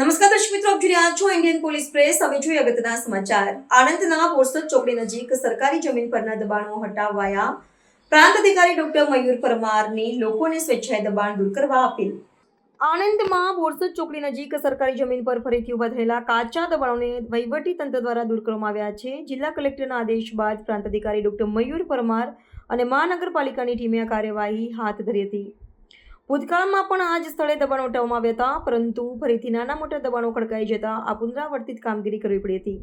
નમસ્કાર દર્શક મિત્રો, આપ જોઈ રહ્યા છો ઇન્ડિયન પોલીસ પ્રેસ હવે જોઈએ અગત્યના સમાચાર. આણંદના બોરસદ ચોકડી નજીક સરકારી જમીન પરના દબાણો હટાવાયા. પ્રાંત અધિકારી ડોક્ટર મયુર પરમારની લોકોને સ્વેચ્છાએ દબાણ દૂર કરવા અપીલ. આણંદમાં બોરસદ ચોકડી નજીક સરકારી જમીન પર ફરીથી ઊભા થયેલા કાચા દબાણોને વહીવટી તંત્ર દ્વારા દૂર કરવામાં આવ્યા છે. જિલ્લા કલેક્ટરના આદેશ બાદ પ્રાંત અધિકારી ડોક્ટર મયુર પરમાર અને મહાનગરપાલિકાની ટીમે આ કાર્યવાહી હાથ ધરી હતી. ભૂતકાળમાં પણ આ જ સ્થળે દબાણો ઉઠાવવામાં આવ્યા હતા, પરંતુ ફરીથી નાના મોટા દબાણો ખડકાઈ જતા આ પુનરાવર્તિત કામગીરી કરવી પડી હતી.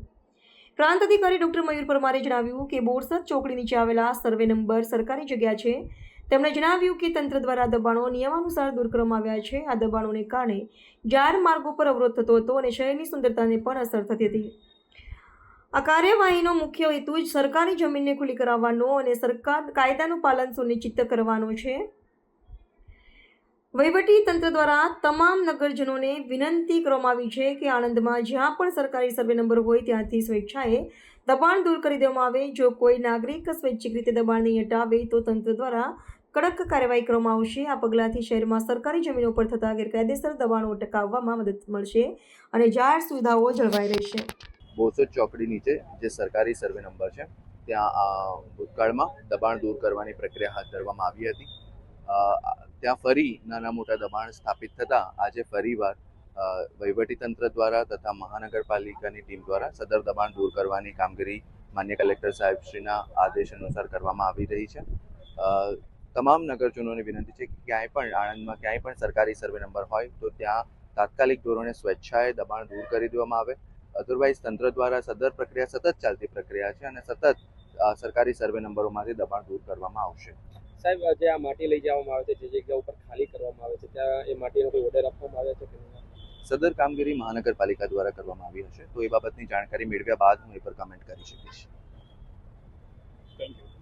પ્રાંત અધિકારી ડોક્ટર મયુર પરમારે જણાવ્યું કે બોરસદ ચોકડી નીચે આવેલા સર્વે નંબર સરકારી જગ્યા છે. તેમણે જણાવ્યું કે તંત્ર દ્વારા દબાણો નિયમાનુસાર દૂર કરવામાં આવ્યા છે. આ દબાણોને કારણે જાહેર માર્ગો પર અવરોધ થતો હતો અને શહેરની સુંદરતાને પણ અસર થતી હતી. આ કાર્યવાહીનો મુખ્ય હેતુ જ સરકારી જમીનને ખુલ્લી કરાવવાનો અને સરકાર કાયદાનું પાલન સુનિશ્ચિત કરવાનો છે. વહીવટી તંત્ર દ્વારા તમામ નગરજનોને વિનંતી કરવામાં આવી છે કે આણંદમાં જ્યાં પણ સરકારી સર્વે નંબર હોય ત્યાંથી સ્વેચ્છાએ દબાણ દૂર કરી દેવામાં આવે. જો કોઈ નાગરિક સ્વૈચ્છિક રીતે દબાણ નહીં હટાવે તો તંત્ર દ્વારા કડક કાર્યવાહી કરવામાં આવશે. આ પગલાંથી શહેરમાં સરકારી જમીનો પર થતા ગેરકાયદેસર દબાણો અટકાવવામાં મદદ મળશે અને જાહેર સુવિધાઓ જળવાઈ રહેશે. બોસદ ચોકડી નીચે જે સરકારી સર્વે નંબર છે, ત્યાં ભૂતકાળમાં દબાણ દૂર કરવાની પ્રક્રિયા હાથ ધરવામાં આવી હતી. ત્યાં ફરી નાના મોટા દબાણ સ્થાપિત થતાં આજે ફરીવાર વહીવટીતંત્ર દ્વારા તથા મહાનગરપાલિકાની ટીમ દ્વારા સદર દબાણ દૂર કરવાની કામગીરી માન્ય કલેક્ટર સાહેબશ્રીના આદેશ અનુસાર કરવામાં આવી રહી છે. તમામ નગરજનોને વિનંતી છે કે ક્યાંય પણ આણંદમાં ક્યાંય પણ સરકારી સર્વે નંબર હોય તો ત્યાં તાત્કાલિક ધોરણે સ્વેચ્છાએ દબાણ દૂર કરી દેવામાં આવે. અધરવાઇઝ તંત્ર દ્વારા સદર પ્રક્રિયા સતત ચાલતી પ્રક્રિયા છે અને સતત સરકારી સર્વે નંબરોમાંથી દબાણ દૂર કરવામાં આવશે. સાહેબ જે આ માટી લઈ જવામાં આવે છે જે જગ્યા ઉપર ખાલી કરવામાં આવે છે ત્યાં એ માટીનો કોઈ ઓર્ડર આપવામાં આવે છે કે સદર કામગીરી મહાનગરપાલિકા દ્વારા કરવામાં આવી હશે તો એ બાબતની જાણકારી મેળવ્યા બાદ હું એ પર કમેન્ટ કરી શકીશ. Thank you